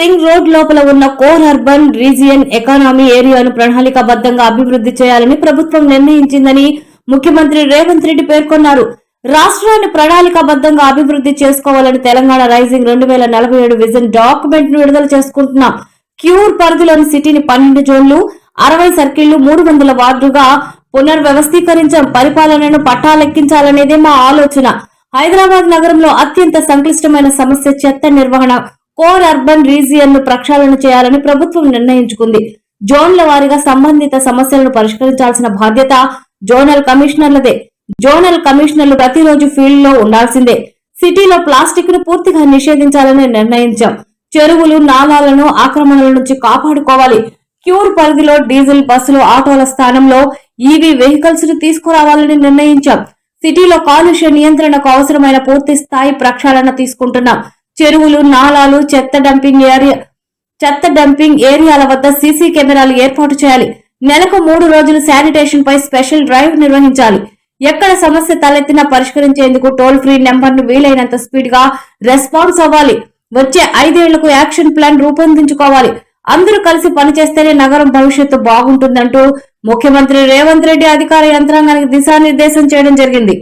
Ring road లోపల ఉన్న core urban region economy ఏరియాను ప్రణాళికాబద్ధంగా అభివృద్ధి చేయాలని ప్రభుత్వం నిర్ణయించిందని ముఖ్యమంత్రి రేవంత్ రెడ్డి పేర్కొన్నారు. రాష్ట్రాన్ని ప్రణాళికాబద్ధంగా అభివృద్ధి చేసుకోవాలని తెలంగాణ రైజింగ్ రెండు వేల నలభై ఏడు విజన్ డాక్యుమెంట్ను విడుదల చేసుకుంటున్నాం క్యూర్ పరిధిలోని సిటీని పన్నెండు జోన్లు అరవై సర్కిళ్ళు మూడు వందల వార్డుగా పునర్వ్యవస్థీకరించాం. పరిపాలనను పట్టాలెక్కించాలనేదే మా ఆలోచన. హైదరాబాద్ నగరంలో అత్యంత సంక్లిష్టమైన సమస్య చెత్త నిర్వహణ. కోర్ అర్బన్ రీజియన్ను ప్రక్షాళన చేయాలని ప్రభుత్వం నిర్ణయించుకుంది. జోన్ల వారీగా సంబంధిత సమస్యలను పరిష్కరించాల్సిన బాధ్యత జోనల్ కమిషనర్లదే. జోనల్ కమిషనర్లు ప్రతిరోజు ఫీల్డ్లో ఉండాల్సిందే. సిటీలో ప్లాస్టిక్ను పూర్తిగా నిషేధించాలని నిర్ణయించాం. చెరువులు నాలాలను ఆక్రమణల నుంచి కాపాడుకోవాలి. క్యూర్ పరిధిలో డీజిల్ బస్సులు ఆటోల స్థానంలో ఈవీ వెహికల్స్ను తీసుకురావాలని నిర్ణయించాం. సిటీలో కాలుష్య నియంత్రణకు అవసరమైన పూర్తి స్థాయి ప్రక్షాళన తీసుకుంటున్నాం. చెరువులు నాలాలు చెత్త డంపింగ్ ఏరియా చెత్త డంపింగ్ ఏరియాల వద్ద సీసీ కెమెరాలు ఏర్పాటు చేయాలి. నెలకు మూడు రోజులు శానిటేషన్ పై స్పెషల్ డ్రైవ్ నిర్వహించాలి. ఎక్కడ సమస్య తలెత్తినా పరిష్కరించేందుకు టోల్ ఫ్రీ నెంబర్ను వీలైనంత స్పీడ్గా రెస్పాన్స్ అవ్వాలి. వచ్చే ఐదేళ్ళకు యాక్షన్ ప్లాన్ రూపొందించుకోవాలి. అందరూ కలిసి పనిచేస్తేనే నగరం భవిష్యత్తు బాగుంటుందంటూ ముఖ్యమంత్రి రేవంత్ రెడ్డి అధికార యంత్రాంగానికి దిశానిర్దేశం చేయడం జరిగింది.